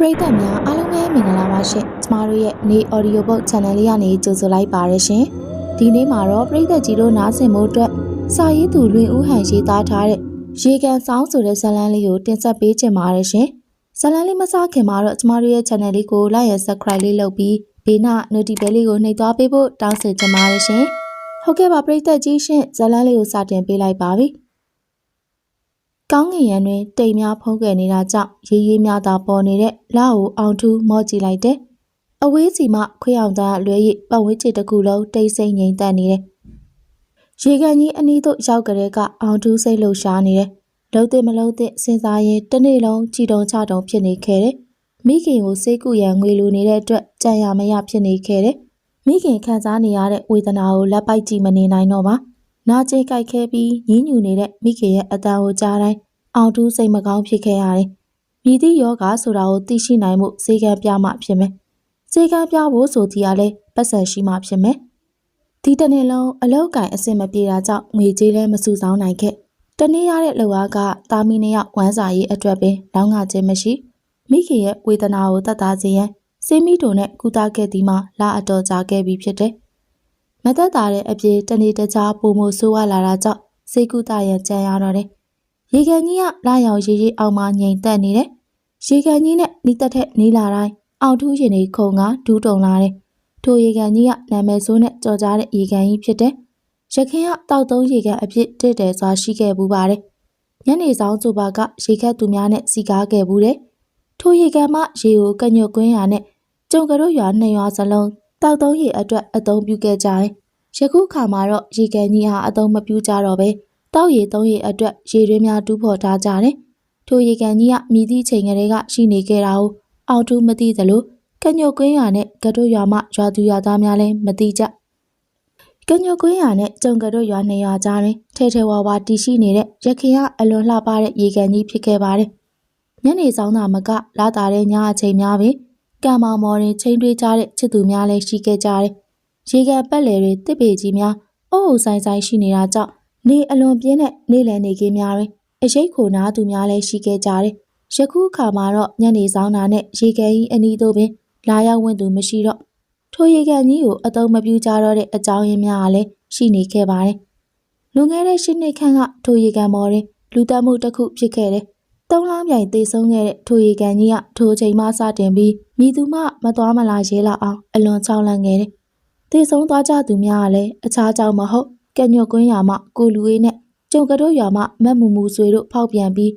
ပရိသတ်များအားလုံးပဲမင်္ဂလာပါရှင်ကျမတို့ရဲ့နေ audio book channel လေးကနေကြိုဆိုလိုက်ပါရရှင်ဒီနေ့မှာတော့ပရိသတ်ကြီးတို့နားဆင်ဖို့အတွက်စာရေးသူလွင်ဦးဟန်ရေးသားထားတဲ့ရေကန်ဆောင်ဆိုတဲ့ဇာတ်လမ်းလေးကိုတင်ဆက်ပေးချင်ပါတယ်ရှင်ဇာတ်လမ်းလေးမစခင်မှာတော့ကျမတို့ရဲ့ channel လေးကို like and subscribe လေးလုပ်ပြီးဘေးနာ notification လေးကိုနှိပ်သွားပေးဖို့တောင်းဆိုချင်ပါတယ်ရှင်ဟုတ်ကဲ့ပါပရိသတ်ကြီးရှင်ဇာတ်လမ်းလေးကိုစတင်ပေးလိုက်ပါပြီ ကောင်းငင်ရံတွင်တိမ်များဖုံးကွယ်နေတာကြောင့်ရေးရေးများသာပေါ်နေတဲ့လာကိုအောင်ထူးမော့ကြည့်လိုက်တယ်။အဝေးစီမှခွေးအောင်သားလွဲ၍ပတ်ဝန်းကျင်တစ်ခုလုံးတိတ်ဆိတ်ငြိမ်သက်နေတယ်။ရေကန်ကြီးအနီးသို့ရောက်ကြတဲ့ကအောင်ထူးစိတ်လှုပ်ရှားနေတယ်။လုံးသိမလုံးသိစဉ်းစားရင်တစ်နေ့လုံးကြည်တုံချတုံဖြစ်နေခဲ့တယ်။မိခင်ကိုစိတ်ကူရန်ငွေလိုနေတဲ့အတွက်ကြံရမရဖြစ်နေခဲ့တယ်။မိခင်ခံစားနေရတဲ့ဝေဒနာကိုလက်ပိုက်ကြည့်မနေနိုင်တော့ပါ။ နာကျင်ကြိုက်ခဲပြီးညှဉ်းညူနေတဲ့မိခင်ရဲ့အတန်ကိုကြားတိုင်းအောင်တူးစိတ်မကောင်းဖြစ်ခဲ့ရတယ်။မြည်သည့်ယောဂဆိုတာကိုသိရှိနိုင်မှုစေကံပြမှဖြစ်မယ်။စေကံပြဖို့ဆိုသည်ကလည်းပတ်စံရှိမှဖြစ်မယ်။ဒီတစ်နေ့လုံးအလောက်ကင်အဆင်မပြေတာကြောင့်ငွေကြေးလည်းမစုဆောင်းနိုင်ခဲ့။တနေ့ရတဲ့လူအားကတာမီနှစ်ယောက်ဝမ်းစာရေးအတွက်ပင်လောင်းငါခြင်းမရှိ။မိခင်ရဲ့ဝေဒနာကိုတတ်တာစေရန်စေမီတို့နဲ့ကုသခဲ့သည်မှာလာအတော်ကြာခဲ့ပြီဖြစ်တယ်။ မသက်တာတဲ့အပြေတနေ့တခြားပုံမဆိုးဝါလာတာကြောင့်စေကုသရန်ကြံရတော့တယ်။ရေကန်ကြီးကလာရောက်ရေးရေးအောင်မှငြိမ်သက်နေတယ်။ရေကန်ကြီးနဲ့နီးတက်ထက်နီးလာတိုင်းအောင်ထူးရင်တွေခုံကဒူးတုံလာတယ်။ထိုရေကန်ကြီးကနာမည်ဆိုးနဲ့ကြော်ကြားတဲ့ရေကန်ကြီးဖြစ်တယ်။ရခင်ကတောက်သုံးရေကန်အဖြစ်တည်တယ်စွာရှိခဲ့ဘူးပါတယ်။ညနေဆောင်စုပါကရေခတ်သူများနဲ့စီကားခဲ့ဘူးတယ်။ထိုရေကန်မှရေကိုကညွတ်ကွင်းရနဲ့ကျုံကတို့ရွာနှစ်ရွာစလုံး တောက်သုံးရေအတွက်အသုံးပြုခဲ့ကြတယ်။ယခုခါမှာတော့ရေကန်ကြီးဟာအသုံးမပြုကြတော့ပဲ။တောက်ရည်သုံးရည်အတွက်ရေရင်းများတူးဖော်ထားကြတယ်။ထိုရေကန်ကြီးကမြည်သည့်ချိန်ကလေးကရှိနေခဲ့တာကိုအောင်တူးမသိသလိုကညိုကွင်းရွာနဲ့ကတို့ရွာမှရွာသူရွာသားများလည်းမသိကြ။ကညိုကွင်းရွာနဲ့ကျုံကတို့ရွာနှစ်ရွာကြားတွင်ထဲထဲဝါဝါတည်ရှိနေတဲ့ရခင်ကအလွန်လှပတဲ့ရေကန်ကြီးဖြစ်ခဲ့ပါတယ်။ညနေဆောင်သာမကလာတာတဲ့ညအချိန်များပင် ကံမောင်မော်တွင်ချိန်တွေးကြတဲ့ချစ်သူများလည်းရှိခဲ့ကြတယ်။ရေကန်ပတ်လည်တွေတစ်ပေကြီးများအုပ်အုပ်ဆိုင်ဆိုင်ရှိနေတာကြောင့်နေအလွန်ပြင်းတဲ့နေလည်နေခင်းများတွင်အရိတ်ခိုနာသူများလည်းရှိခဲ့ကြတယ်။ယခုအခါမှာတော့ညနေဆောင်တာနဲ့ရေကန်ကြီးအနီးသို့ပင်လာရောက်ဝင်သူမရှိတော့ထိုရေကန်ကြီးကိုအသုံးမပြုကြတော့တဲ့အကြောင်းရင်းများကလည်းရှိနေခဲ့ပါတယ်။လွန်ခဲ့တဲ့၈နှစ်ခန့်ကထိုရေကန်ပေါ်တွင်လူတက်မှုတစ်ခုဖြစ်ခဲ့တယ်။ သုံးလောင်းပြိုင်သေဆုံးခဲ့တဲ့ထိုရေကန်ကြီးကထိုချိန်မှစတင်ပြီးမိသူမှမသွားမလာရဲလောက်အောင်အလွန်ချောင်းလန့်ခဲ့တယ်။သေဆုံးသွားကြသူများကလည်းအခြားကြောင့်မဟုတ်ကညွတ်ကွင်းရွာမှကိုလူအေးနဲ့ကျုံကတို့ရွာမှမတ်မူမူဆွေတို့ဖောက်ပြန်ပြီး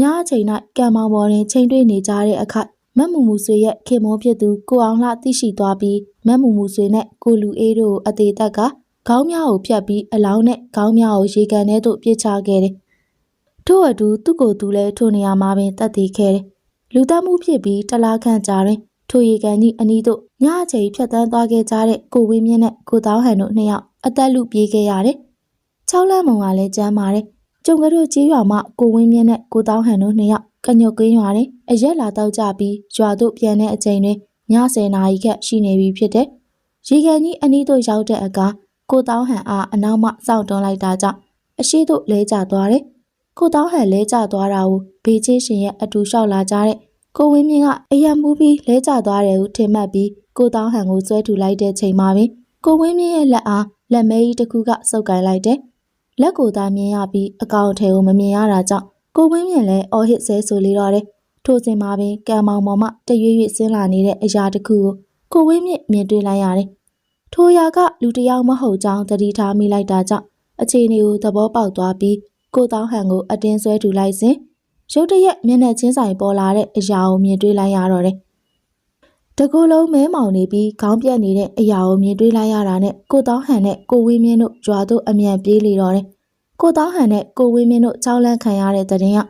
ညအချိန်၌ကံမောင်ပေါ်တွင်ချိန်တွေ့နေကြတဲ့အခါမတ်မူမူဆွေရဲ့ခင်မောဖြစ်သူကိုအောင်လှသိရှိသွားပြီးမတ်မူမူဆွေနဲ့ကိုလူအေးတို့ကိုအသေးသက်ကခေါင်းများကိုဖြတ်ပြီးအလောင်းနဲ့ခေါင်းများကိုရေကန်ထဲသို့ပြစ်ချခဲ့တယ်။ ထို့အတူသူ့ကိုယ်သူလည်းထိုနေရာမှာပင်တတ်သေးခဲ့တယ်။လူတက်မှုဖြစ်ပြီးတလားခန့်ကြာတွင်ထိုရေကန်ကြီးအနီးသို့ညအချိန်ဖြတ်တန်းသွားခဲ့ကြတဲ့ကိုဝင်းမြင့်နဲ့ကိုတောင်းဟန်တို့နှစ်ယောက်အသက်လူပြေးခဲ့ရတယ်။ချောင်းလန့်မုံကလည်းကြမ်းပါတယ်။ကျုံကတို့ကြီးရွာမှကိုဝင်းမြင့်နဲ့ကိုတောင်းဟန်တို့နှစ်ယောက်ကညုတ်ကင်းရွာတွင်အရက်လာတော့ကြပြီးရွာသို့ပြန်တဲ့အချိန်တွင်ည10နာရီခန့်ရှိနေပြီဖြစ်တဲ့ရေကန်ကြီးအနီးသို့ရောက်တဲ့အခါကိုတောင်းဟန်အားအနောက်မှစောင့်တွန်းလိုက်တာကြောင့်အရှိတို့လဲကျသွားတယ်။ ကိုတောင်းဟန်လဲကျသွားတာကိုဘေးချင်းရှင်ရဲ့အတူလျှောက်လာကြတဲ့ကိုဝင်းမြင့်ကအယံမူပြီးလဲကျသွားတယ်ဟုထင်မှတ်ပြီးကိုတောင်းဟန်ကိုဆွဲထူလိုက်တဲ့ချိန်မှာပင်ကိုဝင်းမြင့်ရဲ့လက်အားလက်မဲကြီးတစ်ခုကစုပ်ကိုင်လိုက်တယ်။လက်ကိုသာမြင်ရပြီးအကောင်အထည်ကိုမမြင်ရတာကြောင့်ကိုဝင်းမြင့်လည်းအော်ဟစ်ဆဲဆိုလေတော့တယ်။ထိုစဉ်မှာပင်ကံမောင်ပေါ်မှတရွေ့ရွေ့ဆင်းလာနေတဲ့အရာတစ်ခုကိုကိုဝင်းမြင့်မြင်တွေ့လိုက်ရတယ်။ထိုရာကလူတစ်ယောက်မဟုတ်ကြောင်းသတိထားမိလိုက်တာကြောင့်အခြေအနေကိုသဘောပေါက်သွားပြီး ကိုတောင်းဟန်ကိုအတင်းဆွဲထူလိုက်စဉ်ရုတ်တရက်မျက်နှာချင်းဆိုင်ပေါ်လာတဲ့အရာကိုမြင်တွေ့လိုက်ရတော့တယ်။တကူလုံးမဲမောင်နေပြီးခေါင်းပြက်နေတဲ့အရာကိုမြင်တွေ့လိုက်ရတာနဲ့ကိုတောင်းဟန်နဲ့ကိုဝင်းမြင့်တို့ကြွာသို့အမြန်ပြေးလေတော့တယ်။ကိုတောင်းဟန်နဲ့ကိုဝင်းမြင့်တို့ချောင်းလန့်ခံရတဲ့တဲ့ရင်က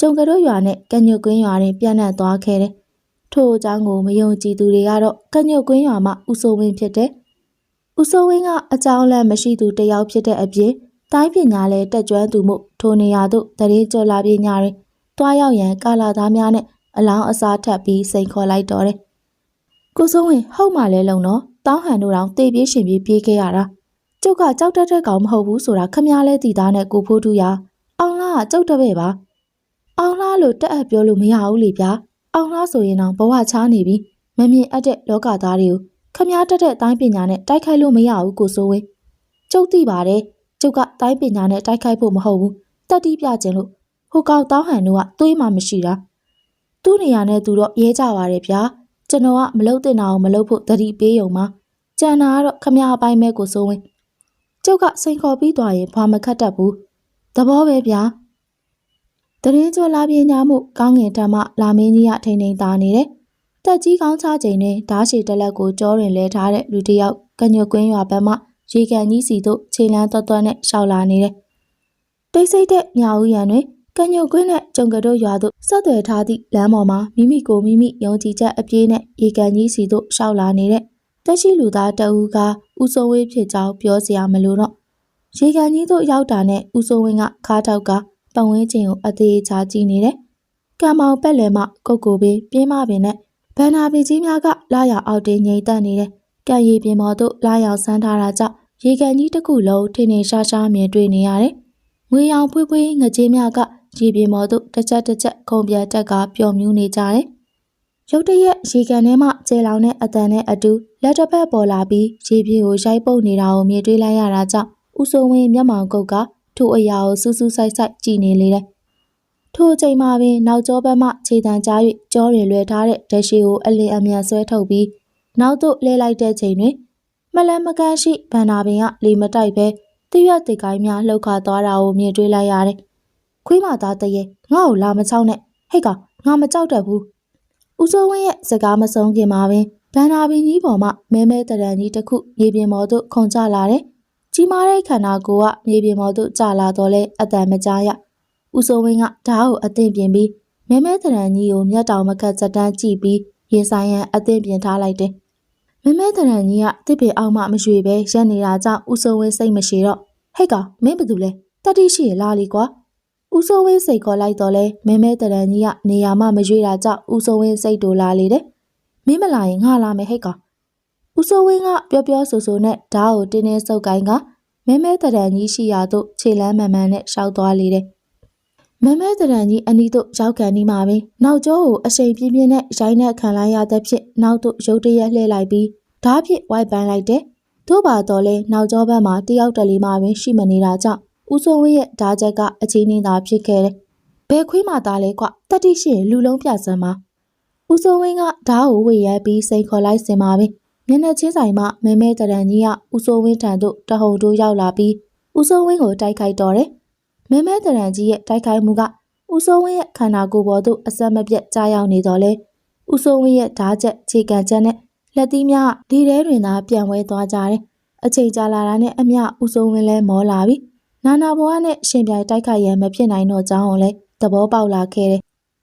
ကျုံကတို့ရွာနဲ့ကညွတ်ကွင်းရွာတွင်ပြန့်နှံ့သွားခဲ့တယ်။ထို့အကြောင်းကိုမယုံကြည်သူတွေကတော့ကညွတ်ကွင်းရွာမှာဦးစိုးဝင်းဖြစ်တယ်။ဦးစိုးဝင်းကအကြောင်းလန့်မရှိသူတစ်ယောက်ဖြစ်တဲ့အပြင် တိုင်းပညာလည်းတက်ကြွသူမှုထိုနေရာသို့တရင်ကျော်လာပြညာတွင်တွားရောက်ရန်ကာလာသားများနဲ့အလောင်းအစားထပ်ပြီးစိန်ခေါ်လိုက်တော့တယ်။ကိုစိုးဝင်းဟုတ်မှလဲလုံတော့တောင်းဟန်တို့တောင်တေးပြေးရှင်ပြေးပြေးခဲ့ရတာ။ကျုပ်ကကြောက်တတ်တဲ့ကောင်မဟုတ်ဘူးဆိုတာခမည်းလဲတည်သားနဲ့ကိုဖိုးထူရအောင်လားကကြောက်တပဲ့ပါ။အောင်လားလို့တက်အပ်ပြောလို့မရဘူးလေဗျာအောင်လားဆိုရင်တော့ဘဝချားနေပြီမမြင်အပ်တဲ့လောကသားတွေကိုခမားတက်တဲ့အတိုင်းပညာနဲ့တိုက်ခိုက်လို့မရဘူးကိုစိုးဝင်းကျုပ်သိပါတယ် ကျုပ်ကတိုင်းပညာနဲ့တိုက်ခိုက်ဖို့မဟုတ်ဘူးတက်တီးပြခြင်းလို့ဟိုကောင်တောင်းဟန်တို့ကသွေးမှမရှိတာသူ့နေရာနဲ့သူတော့ရဲကြပါတယ်ဗျာကျွန်တော်ကမလုပ်တင်တာကိုမလုပ်ဖို့တတိပေးုံပါကြံတာကတော့ခမားအပိုင်းပဲကိုစိုးဝင်းကျုပ်ကစိန်ခေါ်ပြီးသွားရင်ဘာမခတ်တတ်ဘူးသဘောပဲဗျာတရင်ကျော်လာပြညာမှုကောင်းငင်တမလာမင်းကြီးကထိန်ထိန်သားနေတယ်။တက်ကြီးကောင်းချချိန်နဲ့ဓားရှည်တက်လက်ကိုကြောရင်လဲထားတဲ့လူတစ်ယောက်ကညွတ်ကွင်းရွာဘက်မှ ရေကန်ကြီးစီတို့ခြေလန်းသွက်သွက်နဲ့ရှောက်လာနေတယ်။တိတ်ဆိတ်တဲ့ညဦးရံတွင်ကညွတ်ကွင်းနဲ့ကျုံကတို့ရွာတို့ဆက်သွယ်ထားသည့်လမ်းပေါ်မှာမိမိကိုမိမိယုံကြည်ချက်အပြည့်နဲ့ရေကန်ကြီးစီတို့ရှောက်လာနေတဲ့တက်ရှိလူသားတအူးကဦးစိုးဝေးဖြစ်ကြောင်းပြောစရာမလိုတော့ရေကန်ကြီးတို့ရောက်တာနဲ့ဦးစိုးဝင်းကခါးထောက်ကပတ်ဝန်းကျင်ကိုအသေးချာကြည့်နေတယ်။ကံမောင်ပက်လယ်မှကုတ်ကိုပင်ပြင်းမပင်နဲ့ဗန္နာပင်ကြီးများကလာရောက်အောက်တင်းငိမ့်တက်နေတယ်။ကံရည်ပြင်ပေါ်သို့လာရောက်ဆန်းထားတာကြောင့် ရေကန်ကြီးတစ်ခုလုံးထင်းထင်းရှားရှားမြင်တွေ့နေရတယ်။ငွေရောင်ဖွေးဖွေးငကြေးများကရေပြင်ပေါ်သို့တစ်ချက်တစ်ချက်ခုံပြတ်တက်ကပျော်မြူးနေကြတယ်။ရုတ်တရက်ရေကန်ထဲမှကျဲလောင်တဲ့အတန်နဲ့အတူလက်တစ်ဖက်ပေါ်လာပြီးရေပြေကိုရိုက်ပုတ်နေတာကိုမြင်တွေ့လိုက်ရတာကြောင့်ဦးစိုးဝင်းမျက်မှောင်ကုတ်ကထို့အရာကိုစူးစူးဆိုင်ဆိုင်ကြည့်နေလေတယ်။ထို့အချိန်မှာပင်နောက်ကျောဘက်မှခြေတံကြား၍ကြောရင်လွယ်ထားတဲ့ဓာတ်ရှိကိုအလင်းအမြန်ဆွဲထုတ်ပြီးနောက်သို့လဲလိုက်တဲ့ချိန်တွင် မလန်မကန်းရှိဗန္နာပင်ကလေမတိုက်ပဲတရွက်တိတ်ကိုင်းများလှုပ်ခါသွားတာကိုမြင်တွေ့လိုက်ရတယ်။ခွေးမသားတရေငါ့ကိုလာမချောက်နဲ့ဟဲ့ကောင်ငါမကြောက်တတ်ဘူး။ဦးစိုးဝင်းရဲ့စကားမဆုံးခင်မှာပင်ဗန္နာပင်ကြီးပေါ်မှမဲမဲတရံကြီးတစ်ခုမြေပြင်ပေါ်သို့ခုန်ကျလာတယ်။ကြီးမားတဲ့ခန္ဓာကိုယ်ကမြေပြင်ပေါ်သို့ကျလာတော့လဲအတန်မကြားရ။ဦးစိုးဝင်းကဓာတ်ကိုအသင့်ပြင်ပြီးမဲမဲတရံကြီးကိုမျက်တောင်မကတ်စက်တန်းကြည့်ပြီးရင်ဆိုင်ရန်အသင့်ပြင်ထားလိုက်တယ်။ မဲမဲတရံကြီးကတစ်ပင်အောင်မှမရွေပဲရက်နေတာကြောင့်ဦးစိုးဝင်းစိတ်မရှိတော့ဟဲ့ကောင်မင်းဘာတူလဲတတိရှိရလားလီကွာ။ဦးစိုးဝင်းစိတ်ခေါ်လိုက်တော့လဲမဲမဲတရန်ကြီးကနေရာမှမရွေတာကြောင့်ဦးစိုးဝင်းစိတ်တူလာလေတယ်။မင်းမလာရင်ငါလာမယ်ဟဲ့ကောင်။ဦးစိုးဝင်းကပြောပြောဆိုဆိုနဲ့ဓာတ်ကိုတင်းတင်းဆုပ်ကိုင်းကမဲမဲတရန်ကြီးရှိရာသို့ခြေလမ်းမှန်မှန်နဲ့ရှောက်သွားလေတယ်။မဲမဲတရန်ကြီးအနီးသို့ရောက်ကန်နေမှာပဲ။နောက်ကျောကိုအရှိန်ပြင်းပြင်းနဲ့ရိုင်းနဲ့ခံလိုက်ရတဲ့ဖြစ်နောက်သို့ရုတ်တရက်လှည့်လိုက်ပြီး ဓာတ်ဖြစ်ဝိုက်ပန်းလိုက်တယ်။တို့ပါတော့လဲနောက်ကျောဘက်မှာတယောက်တလေမှပင်ရှိမနေတာကြောင့်ဦးစိုးဝင်းရဲ့ဓာတ်ချက်ကအချင်းင်းသာဖြစ်ခဲ့တယ်။ဘယ်ခွေးမှသားလဲကွတတိရှိရင်လူလုံးပြစမ်းပါဦးစိုးဝင်းကဓာတ်ကိုဝေရပြီးစိန်ခေါ်လိုက်စင်ပါပဲမျက်နှာချင်းဆိုင်မှမဲမဲတရံကြီးကဦးစိုးဝင်းထံသို့တဟုန်တိုးရောက်လာပြီးဦးစိုးဝင်းကိုတိုက်ခိုက်တော့တယ်မဲမဲတရံကြီးရဲ့တိုက်ခိုက်မှုကဦးစိုးဝင်းရဲ့ခန္ဓာကိုယ်ပေါ်သို့အဆက်မပြတ်ကြားရောက်နေတော့လဲဦးစိုးဝင်းရဲ့ဓာတ်ချက်ခြေကန်ချက်နဲ့ လက်သီးများဒီထဲတွင်သာပြန်ဝဲသွားကြတယ်အချိန်ကြာလာတာနဲ့အမျှဦးစိုးဝင်းလဲမောလာပြီနာနာဘွားနဲ့ရှင်ပြိုင်တိုက်ခိုက်ရန်မဖြစ်နိုင်တော့ကြောင်းကိုလဲသဘောပေါက်လာခဲ့တယ်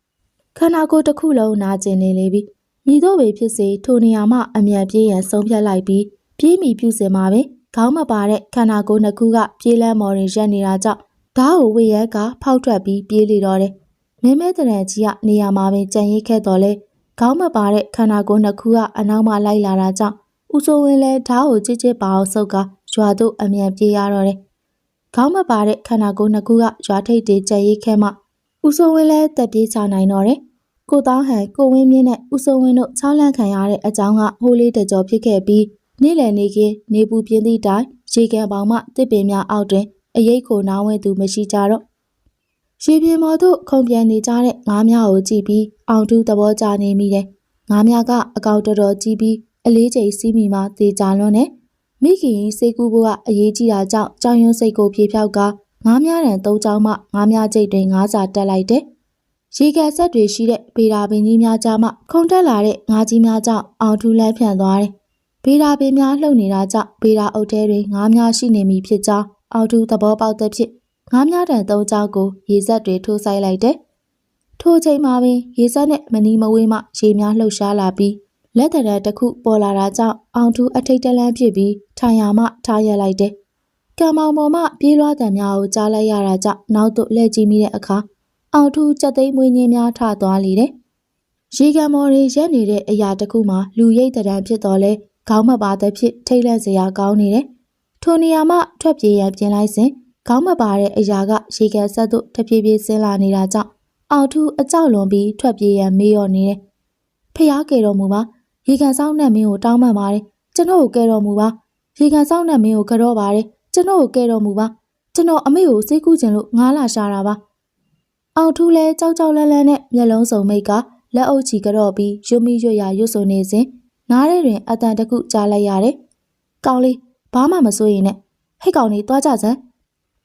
။ခန္ဓာကိုယ်တစ်ခုလုံးနာကျင်နေလေပြီ။ညီတို့ပဲဖြစ်စေထိုနေရာမှအမြန်ပြေးရန်ဆုံးဖြတ်လိုက်ပြီးပြေးမိပြုစင်မှာပဲခေါင်းမပါတဲ့ခန္ဓာကိုယ်နှစ်ခုကပြေးလန်းမော်ရင်ရက်နေတာကြောင့်ဓာတ်ကိုဝေရက်ကဖောက်ထွက်ပြီးပြေးလေတော့တယ်။မဲမဲတရံကြီးကနေရာမှာပဲကြံရိတ်ခဲ့တော်လဲ ခေါင်းမပါတဲ့ခန္ဓာကိုယ်နှစ်ခုကအနောက်မှလိုက်လာတာကြောင့်ဦးစိုးဝင်းလဲဓာတ်ကိုကြစ်ကြစ်ပါအောင်ဆုပ်ကရွာသို့အမြန်ပြေးရတော့တယ်။ခေါင်းမပါတဲ့ခန္ဓာကိုယ်နှစ်ခုကရွာထိပ်တေးကြံရိတ်ခဲ့မှဦးစိုးဝင်းလည်းတက်ပြေးချနိုင်တော့တယ်။ကိုတောင်းဟန်ကိုဝင်းမြင့်နဲ့ဦးစိုးဝင်းတို့ချောင်းလန့်ခံရတဲ့အကြောင်းကဟိုးလေးတကြောဖြစ်ခဲ့ပြီးနေ့လည်နေခင်းနေပူပြင်းသည့်တိုင်ရေကန်ပေါင်မှတစ်ပင်များအောက်တွင်အရိတ်ကိုနားဝင်သူမရှိကြတော့ ရေပြင်ပေါ်သို့ခုန်ပြန်နေကြတဲ့ငါးများကိုကြည့်ပြီးအောင်တူးသဘောကျနေမိတယ်။ငါးများကအကောင်တော်တော်ကြီးပြီးအလေးချိန်စီးမိမှတေချာလွန်းတယ်။မိခင်ကြီးစေကူဘိုးကအရေးကြီးတာကြောင့်ကြောင်ရွံစိတ်ကိုပြေဖြောက်ကငါးများတန်သုံးချောင်းမှငါးများကျိတ်တွင်ငါးစာတက်လိုက်တယ်။ရေကန်ဆက်တွေရှိတဲ့ဗေဒာပင်ကြီးများကြားမှခုန်တက်လာတဲ့ငါးကြီးများကြောင့်အောင်ထူးလန်းဖြန့်သွားတယ်။ဗေဒာပင်များလှုပ်နေတာကြောင့်ဗေဒာအုပ်ထဲတွင်ငါးများရှိနေပြီဖြစ်ကြောင်းအောင်ထူးသဘောပေါက်တဲ့ဖြစ် ငါးများတန်သုံးချောင်းကိုရေဆက်တွေထိုးဆိုင်လိုက်တယ်။ထိုအချိန်မှာပင်ရေဆက်နဲ့မနီမဝေးမှရေများလှုပ်ရှားလာပြီးလက်တရက်တစ်ခုပေါ်လာတာကြောင့်အောင်ထူးအထိတ်တလန့်ဖြစ်ပြီးထိုင်ရမှထားရလိုက်တယ်။ကံမောင်ပေါ်မှပြေးလွှားတံများကိုကြားလိုက်ရတာကြောင့်နောက်သို့လှည့်ကြည့်မိတဲ့အခါအောင်ထူးကြက်သိမ်းမွေးညင်းများထသွားလေတယ်။ရေကံမော်တွေရက်နေတဲ့အရာတစ်ခုမှလူရိတ်တံဖြစ်တော်လဲခေါင်းမပါတဲ့ဖြစ်ထိတ်လန့်စရာကောင်းနေတယ်။ထိုနေရာမှထွက်ပြေးရန်ပြင်လိုက်စဉ် ခေါင်းမပါတဲ့အရာကရေကန်ဆက်သို့တပြေးပြေးဆင်းလာနေတာကြောင့်အောင်ထူးအကြောက်လွန်ပြီးထွက်ပြေးရန်မေးရောနေတယ်ဖះကယ်တော်မူပါရေကန်ဆောင်နဲ့မင်းကိုတောင်းပန်ပါတယ်ကျွန်တော်ကိုကယ်တော်မူပါရေကန်ဆောင်နဲ့မင်းကိုကြော့ပါတယ်ကျွန်တော်ကိုကယ်တော်မူပါကျွန်တော်အမေကိုစိတ်ကူးခြင်းလို့ငားလာရှာတာပါအောင်ထူးလဲကြောက်ကြောက်လန့်လန့်နဲ့မျက်လုံးစုံမိတ်ကလက်အုပ်ချီကြော့ပြီးရွမိရွရရွတ်ဆိုနေစဉ်နားထဲတွင်အတန်တစ်ခုကြားလိုက်ရတယ်ကောင်းလေးဘာမှမစိုးရင်နဲ့ဟိတ်ကောင်လေးသွားကြစမ်း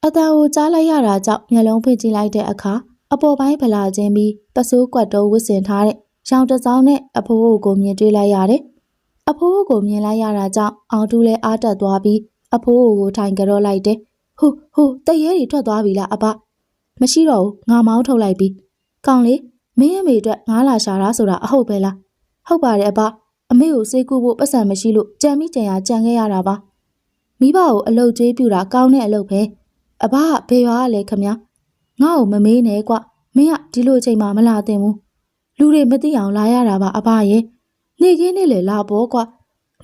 အတန်ကိုကြားလိုက်ရတာကြောင့်မျက်လုံးဖွင့်ကြည့်လိုက်တဲ့အခါအပေါ်ပိုင်းဗလာချင်းပြီးပစိုးကွက်တုံးဝစ်စင်ထားတဲ့ရောင်တစ်စောင်းနဲ့အဖိုးကိုမြင်တွေ့လိုက်ရတယ်။အဖိုးကိုမြင်လိုက်ရတာကြောင့်အောင်တူးလဲအားတက်သွားပြီးအဖိုးကိုထိုင်ကြော့လိုက်တယ်။ဟိုဟိုတရဲတွေထွက်သွားပြီလားအဘ။မရှိတော့ဘူးငါမောင်းထုတ်လိုက်ပြီ။ကောင်းလေမင်းအမေအတွက်ငါလာရှာတာဆိုတာအဟုတ်ပဲလား။ဟုတ်ပါတယ်အဘအမေကိုစေးကူဖို့ပတ်စံမရှိလို့ကြံမိကြံရကြံခဲ့ရတာပါ။မိဘကိုအလုတ်ကျွေးပြူတာကောင်းတဲ့အလုပ်ပဲ။ အဘကဘယ်ရွာကလဲခမညာ။ငါ့ကိုမမေးနဲ့ကွမင်းကဒီလိုအချိန်မှမလာသင့်ဘူးလူတွေမသိအောင်လာရတာပါအဘရဲ့နေခင်းနေလေလာပေါ့ကွာ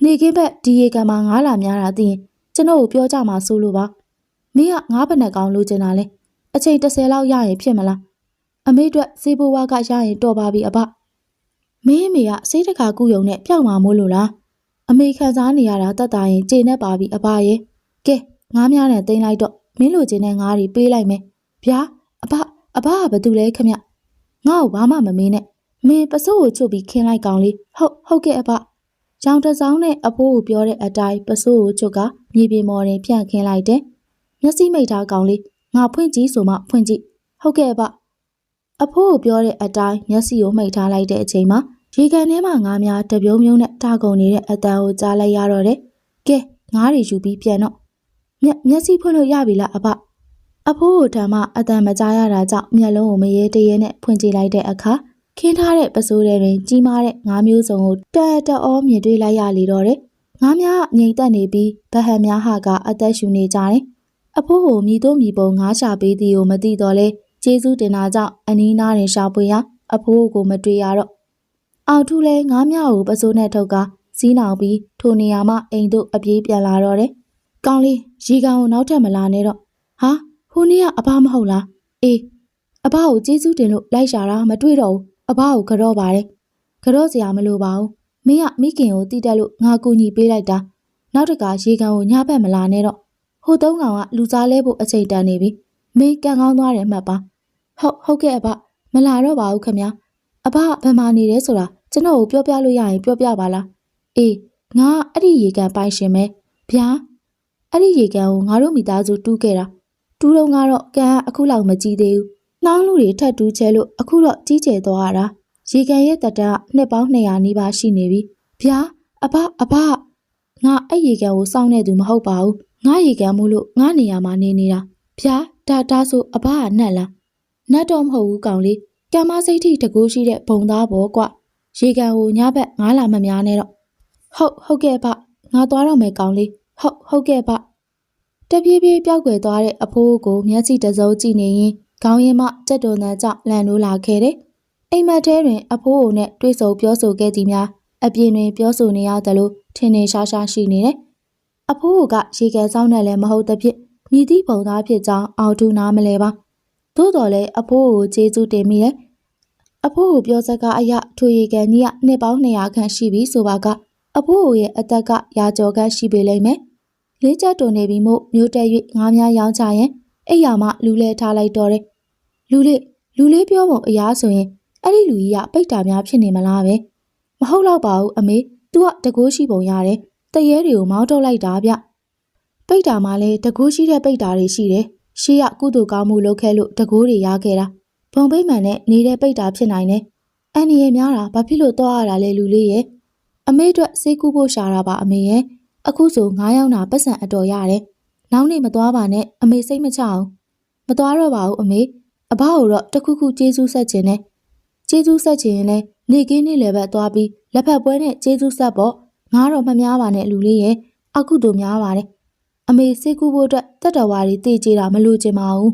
နေခင်းဘက်ဒီရေကံမှာငားလာများတာသိရင်ကျွန်တော်ကိုပြောကြမှာစိုးလို့ပါမင်းကငားဘက်နဲ့ကောင်လိုချင်တာလဲအချိန်30လောက်ရရင်ဖြစ်မလားအမေအတွက်စေးဘိုးဝါကရရင်တော်ပါပြီအဘမင်းအမေကစေးတခါကုယုံနဲ့ပျောက်မှာမို့လို့လားအမေခံစားနေရတာတတ်တာရင်ကျေနပ်ပါပြီအဘရဲ့ကဲငားများနဲ့တင်လိုက်တော့ မင်းလိုချင်တဲ့ငားတွေပေးလိုက်မယ်ဗျာအဘအဘကဘာတူလဲခမငါ့ကိုဘာမှမမင်းနဲ့မင်းပစိုးကိုချုပ်ပြီးခင်းလိုက်ကောင်လေးဟုတ်ဟုတ်ကဲ့အဘရောင်တစောင်းနဲ့အဖိုးကိုပြောတဲ့အတိုင်းပစိုးကိုချုပ်ကမြေပြင်မော်တင်ဖြန့်ခင်းလိုက်တယ်မျက်စိမိတ်ထားကောင်လေးငါဖွင့်ကြည့်ဆိုမှဖွင့်ကြည့်ဟုတ်ကဲ့အဘအဖိုးကိုပြောတဲ့အတိုင်းမျက်စိကိုမှိတ်ထားလိုက်တဲ့အချိန်မှာရေကန်ထဲမှာငါးများတပြုံးပြုံးနဲ့တာကုန်နေတဲ့အတန်ကိုကြားလိုက်ရတော့တယ်ကဲငါးတွေယူပြီးပြန်တော့ မျက်မျက်စိဖွင့်လို့ရပြီလားအဘအဖိုးကိုထမ်းမှအတန်မကြားရတာကြောင့်မျက်လုံးကိုမရေတရေနဲ့ဖွင့်ကြည့်လိုက်တဲ့အခါခင်းထားတဲ့ပစိုးတွေတွင်ကြီးမားတဲ့ငါးမျိုးစုံကိုတက်တက်အောမြင်တွေ့လိုက်ရလေတော့တယ်။ငါးများငြိမ်သက်နေပြီးဗဟန်များဟာကအသက်ရှူနေကြတယ်။အဖိုးကိုမြည်တို့မြည်ပုံငါးရှာပေးသည်ကိုမသိတော့လဲကျေးဇူးတင်တာကြောင့်အနီးနားတွင်ရှာပွေရာအဖိုးကိုမတွေ့ရတော့အောင်ထူးလဲငါးမြကိုပစိုးနဲ့ထုတ်ကစီးနောင်ပြီးထိုနေရာမှအိမ်သို့အပြေးပြန်လာတော့တယ်။ ကောင်းလေးရီကောင်ကိုနောက်ထပ်မလာနဲ့တော့ဟာဟိုနေ့ကအဘမဟုတ်လားအေးအဘကိုကျေးဇူးတင်လို့လိုက်ရှာတာမတွေ့တော့ဘူးအဘကိုကြော့ပါတယ်ကြော့စရာမလိုပါဘူးမင်းကမိခင်ကိုတီးတက်လို့ငါကူညီပေးလိုက်တာနောက်တကရေကန်ကိုညဘက်မလာနဲ့တော့ဟိုသုံးကောင်ကလူစားလဲဖို့အချိန်တန်နေပြီမင်းကန်ကောင်းသွားတယ်မှတ်ပါဟုတ်ဟုတ်ကဲ့အဘမလာတော့ပါဘူးခမအဘဘယ်မှာနေလဲဆိုတာကျွန်တော်ကိုပြောပြလို့ရရင်ပြောပြပါလားအေးငါအဲ့ဒီရေကန်ပိုင်ရှင်ပဲဗျာ အဲ့ဒီရေကန်ကိုငါတို့မိသားစုတူးခဲ့တာတူးတော့ကတော့ကန်ကအခုလောက်မကြည့်သေးဘူးနှောင်းလူတွေထပ်တူးချဲလို့အခုတော့ကြီးကျယ်သွားရတာရေကန်ရဲ့တက်တန်းကနှစ်ပေါင်း200နီးပါးရှိနေပြီဗျာအဘအဘငါအဲ့ရေကန်ကိုစောင့်နေသူမဟုတ်ပါဘူးငါရေကန်မို့လို့ငါနေရာမှာနေနေတာဗျာဒါတာဆိုအဘကနှက်လားနှက်တော့မဟုတ်ဘူးကောင်လေးကံမစိတ်ထိတကူရှိတဲ့ဘုံသားပေါ်ကွရေကန်ကိုညဘက်ငါလာမများနဲ့တော့ဟုတ်ဟုတ်ကဲ့ဗျငါသွားတော့မယ်ကောင်လေး ဟုတ်ဟုတ်ကဲ့ဗျတပြေးပြေးပြောက်ွယ်သွားတဲ့အဖိုးကိုမျက်စိတစိုးကြည့်နေရင်ခေါင်းရင်းမှကြက်တုံတန်းကြောင့်လန်နိုးလာခဲ့တယ်။အိမ်မက်ထဲတွင်အဖိုးအိုနဲ့တွေ့ဆုံပြောဆိုခဲ့သည်များအပြင်တွင်ပြောဆိုနေရတယ်လို့ထင်နေရှားရှားရှိနေတယ်။အဖိုးအိုကရေကန်ဆောင်နဲ့လည်းမဟုတ်သဖြင့်မြည်သည့်ပုံသားဖြစ်ကြောင်းအော်တူနားမလဲပါ။သို့တော်လည်းအဖိုးအိုကျေးဇူးတင်မိတယ်။အဖိုးအိုပြောစကားအရထိုရေကန်ကြီးကနှစ်ပေါင်း200ခန့်ရှိပြီဆိုပါက အဖိုးအိုရဲ့အသက်ကရာကျော်ခန့်ရှိပေလိမ့်မယ်။လေးချက်တုန်နေပြီမို့မျိုးတက်၍ငားများရောင်းချရင်အိယာမှလူလဲထားလိုက်တော့တယ်လူလေးလူလေးပြောပုံအရာဆိုရင်အဲ့ဒီလူကြီးကပိတ်တာများဖြစ်နေမလားပဲမဟုတ်တော့ပါဘူးအမေ तू ကတကိုးရှိပုံရတယ်တရေတွေကိုမောင်းထုတ်လိုက်တာဗျပိတ်တာမှလည်းတကိုးရှိတဲ့ပိတ်တာတွေရှိတယ်ရှေးကကုသိုလ်ကောင်းမှုလုပ်ခဲ့လို့တကိုးတွေရခဲ့တာဘုံပိတ်မှန်နဲ့နေတဲ့ပိတ်တာဖြစ်နိုင်တယ်အန်ဒီရဲ့များတာဘာဖြစ်လို့တော့ရတာလဲလူလေးရဲ့ အမေအတွက်စေးကူးဖို့ရှာတာပါအမေရဲ့အခုဆို9ယောက်နာပတ်စံအတော်ရတယ်နောက်နေ့မသွားပါနဲ့အမေစိတ်မချအောင်မသွားတော့ပါဘူးအမေအဘကိုတော့တခုခုကျေးဇူးဆက်ခြင်းနဲ့ကျေးဇူးဆက်ခြင်းရင်လည်းနေကင်းနေလည်းပဲသွားပြီးလက်ဖက်ပွဲနဲ့ကျေးဇူးဆက်ပေါ့ငါတော့မများပါနဲ့လူလေးရဲ့အခုတို့များပါတယ်အမေစိတ်ကူးဖို့အတွက်တက်တော်ဝါတွေတည်ကြတာမလို့ချင်ပါဘူး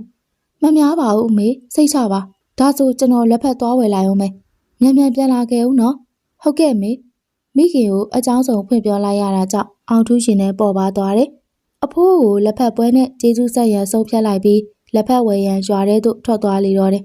မများပါဘူးအမေစိတ်ချပါဒါဆိုကျွန်တော်လက်ဖက်သွားဝယ်လိုက်အောင်မယ်မြန်မြန်ပြန်လာခဲ့ဦးနော်ဟုတ်ကဲ့မေ မိခင်ကိုအကြောင်းစုံဖွင့်ပြောလိုက်ရတာကြောင့်အောင်ထူးရှင်နဲ့ပေါ်ပါသွားတယ်အဖိုးကိုလက်ဖက်ပွဲနဲ့ကျေးဇူးဆက်ရန်ဆုံးဖြတ်လိုက်ပြီးလက်ဖက်ဝယ်ရန်ရွာထဲသို့ထွက်သွားလေတော့တယ်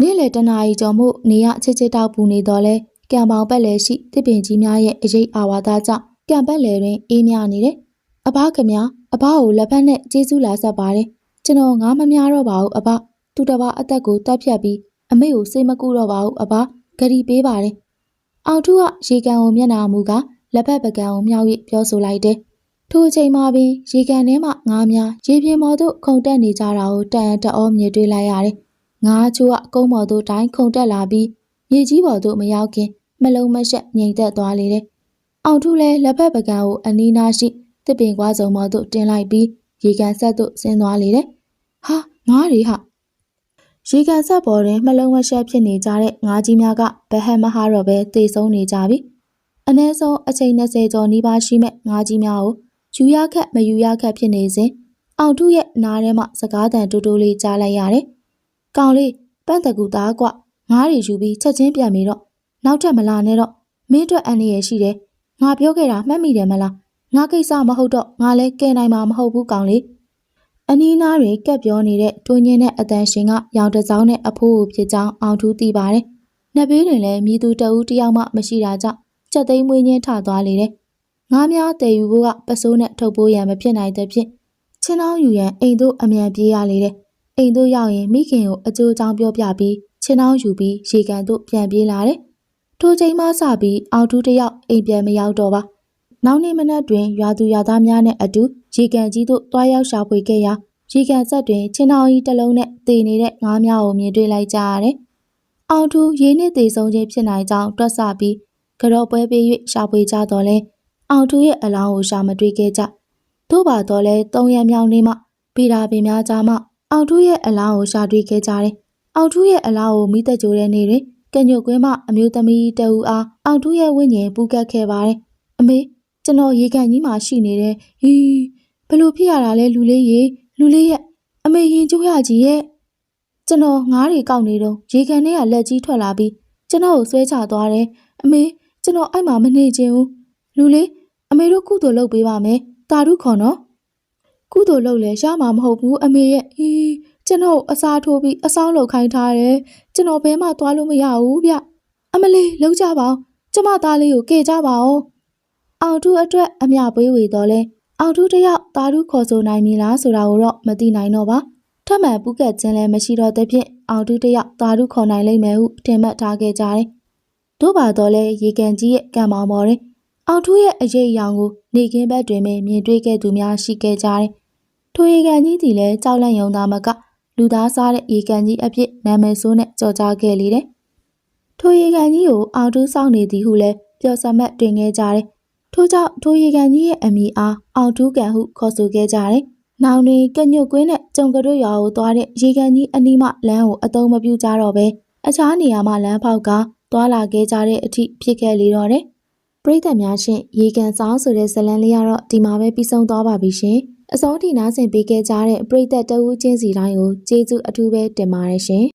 နေ့လယ်တနာရီကျော်မှုနေရချစ်ချစ်တောက်ပူနေတော့လဲကံပေါင်ပက်လဲရှိတစ်ပင်ကြီးများရဲ့အရေးအာဝါဒကြောင့်ကံပက်လဲတွင်အေးမြနေတယ်။အဘခမအဘကိုလက်ဖက်နဲ့ကျေးဇူးလာဆက်ပါတယ်။ကျွန်တော်ငားမများတော့ပါဘူးအဘသူတစ်ပါးအသက်ကိုတတ်ဖြတ်ပြီးအမေကိုစိတ်မကူတော့ပါဘူးအဘဂရီပေးပါတယ်။ အောင်ထုကရေကန်ကိုမျက်နှာမူကလက်ဖက်ပကံကိုမြောက်၍ပြောဆိုလိုက်တယ်။ထိုအချိန်မှာပင်ရေကန်ထဲမှငားများရေပြင်းပေါ်သို့ခုန်တက်နေကြတာကိုတန်တအောမြင်တွေ့လိုက်ရတယ်။ငားချိုးကကုန်းပေါ်သို့တိုင်းခုန်တက်လာပြီးမြေကြီးပေါ်သို့မရောက်ခင်မလုံးမရှက်ငြိမ်သက်သွားလေတယ်။အောင်ထုလည်းလက်ဖက်ပကံကိုအနီးနားရှိတစ်ပင်ကွာစုံပေါ်သို့တင်လိုက်ပြီးရေကန်ဆက်သို့ဆင်းသွားလေတယ်။ဟာငားရီဟာ ရေကန်ဆက်ပေါ်တွင်မလုံးမရှက်ဖြစ်နေကြတဲ့ငားကြီးများကဘဟက်မဟာတော့ပဲတေဆုံးနေကြပြီ။အနည်းဆုံးအချိန်20ကျော်နီးပါးရှိမဲ့ငားကြီးများကိုယူရခက်မယူရခက်ဖြစ်နေစဉ်အောင်ထုရဲ့နားထဲမှာစကားတန်တူတူလေးကြားလိုက်ရတယ်။ကောင်လေးပန့်တကူသားကွငားရီယူပြီးချက်ချင်းပြန်ပြီးတော့နောက်ထပ်မလာနဲ့တော့မင်းအတွက်အန္တရာယ်ရှိတယ်။ငါပြောခဲ့တာမှတ်မိတယ်မလား။ငါကိစ္စမဟုတ်တော့ငါလည်းကဲနိုင်မှာမဟုတ်ဘူးကောင်လေး။ အနီးနားတွေကက်ပြောနေတဲ့တွင်းချင်းတဲ့အတန်ရှင်ကရောင်တစောင်းနဲ့အဖိုးကိုဖြစ်ကြောင်းအောင်ထူးသိပါတယ်။နှစ်ဘေးတွင်လည်းမြည်သူတဦးတယောက်မှမရှိတာကြောင့်ကြက်သိမ်းမွေးချင်းထသွားလေတယ်။ငားများတည်ယူဖို့ကပစိုးနဲ့ထုတ်ပိုးရန်မဖြစ်နိုင်တဲ့ဖြင့်ချင်းအောင်ယူရန်အိမ်တို့အမြန်ပြေးရလေတယ်။အိမ်တို့ရောက်ရင်မိခင်ကိုအကျိုးအကြောင်းပြောပြပြီးချင်းအောင်ယူပြီးရေကန်တို့ပြန်ပြေးလာတယ်။ထိုချိန်မှစပြီးအောင်ထူးတယောက်အိမ်ပြန်မရောက်တော့ပါ။နောက်နေ့မနက်တွင်ရွာသူရွာသားများနဲ့အတူ ရေကန်ကြီးတို့တွားရောက်ရှာဖွေခဲ့ရာရေကန်ဆက်တွင်ချင်းအောင်ကြီးတစ်လုံးနဲ့တည်နေတဲ့ငါးများကိုမြင်တွေ့လိုက်ကြရတယ်။အောင်ထူးရေနစ်တည်ဆုံးခြင်းဖြစ်နိုင်ကြောင်းတွက်ဆပြီးကြော့ပွဲပေး၍ရှာဖွေကြတော့လဲအောင်ထူးရဲ့အလောင်းကိုရှာမတွေ့ခဲ့ကြ။သို့ပါတော့လဲ၃ရက်မြောက်နေ့မှဗီတာပင်များကြားမှအောင်ထူးရဲ့အလောင်းကိုရှာတွေ့ခဲ့ကြတယ်။အောင်ထူးရဲ့အလောင်းကိုမိသက်ကြိုတဲ့နေ့တွင်ကညွတ်ကွင်းမှအမျိုးသမီးတဦးအားအောင်ထူးရဲ့ဝိညာဉ်ပူကတ်ခဲ့ပါတယ်။အမေကျွန်တော်ရေကန်ကြီးမှာရှိနေတယ်။ဟီး ဘလို့ဖြစ်ရတာလဲလူလေးရေလူလေးရဲ့အမေရင်ကျိုးရကြီးရဲ့ကျွန်တော်ငားတွေကောက်နေတော့ရေကန်ထဲကလက်ကြီးထွက်လာပြီးကျွန်တော်ကိုဆွဲချသွားတယ်။အမေကျွန်တော်အဲ့မှာမနေချင်ဘူး။လူလေးအမေတို့ကုသိုလ်လုပ်ပေးပါမယ်။တာရုခေါ်နော်။ကုသိုလ်လုပ်လဲရမှာမဟုတ်ဘူးအမေရဲ့ဟီးကျွန်တော်အစားထိုးပြီးအဆောင်လုပ်ခိုင်းထားတယ်။ကျွန်တော်ဘဲမှသွားလို့မရဘူးဗျ။အမလေးလုံးကြပါအောင်။ကျမသားလေးကိုကယ်ကြပါအောင်။အောင်ထုအတွက်အမြပွေးဝေတော့လဲ အောင်ထုတယောက်တာရုခေါ်ဆိုနိုင်မည်လားဆိုတာကိုတော့မသိနိုင်တော့ပါ။ထပ်မံပူးကတ်ခြင်းလည်းမရှိတော့တဲ့ဖြင့်အောင်ထုတယောက်တာရုခေါ်နိုင်လိမ့်မယ်ဟုထင်မှတ်ထားခဲ့ကြတယ်။တို့ပါတော့လဲရေကန်ကြီးရဲ့ကံမောင်ပေါ်တွင်အောင်ထုရဲ့အရေးအယောင်ကိုနေကင်းဘက်တွင်ပင်မြင်တွေ့ခဲ့သူများရှိခဲ့ကြတယ်။ထိုရေကန်ကြီးသည်လည်းကြောက်လန့်ယုံသားမကလူသားစားတဲ့ရေကန်ကြီးအဖြစ်နာမည်ဆိုးနဲ့ကြော်ကြားခဲ့လေတယ်။ထိုရေကန်ကြီးကိုအောင်ထုစောင့်နေသည်ဟုလည်းပျော်စမတ်တွင်ခဲ့ကြတယ်။ ထို့ကြောင့်ထိုရေကန်ကြီးရဲ့အမိအားအောင်ထုကန်ဟုခေါ်ဆိုခဲ့ကြတယ်။နောင်တွင်ကညွတ်ကွင်းနဲ့ကြုံကတို့ရွာကိုသွားတဲ့ရေကန်ကြီးအနီးမှလမ်းကိုအသုံးမပြုကြတော့ပဲအခြားနေရာမှလမ်းဖောက်ကသွားလာခဲ့ကြတဲ့အထိဖြစ်ခဲ့လေတော့တယ်။ပရိသတ်များရှင်ရေကန်ဆောင်ဆိုတဲ့ဇတ်လံလေးကတော့ဒီမှာပဲပြီးဆုံးသွားပါပြီရှင်။အစောထိနားဆင်ပေးခဲ့ကြတဲ့ပရိသတ်တအူးချင်းစီတိုင်းကိုကျေးဇူးအထူးပဲတင်ပါတယ်ရှင်။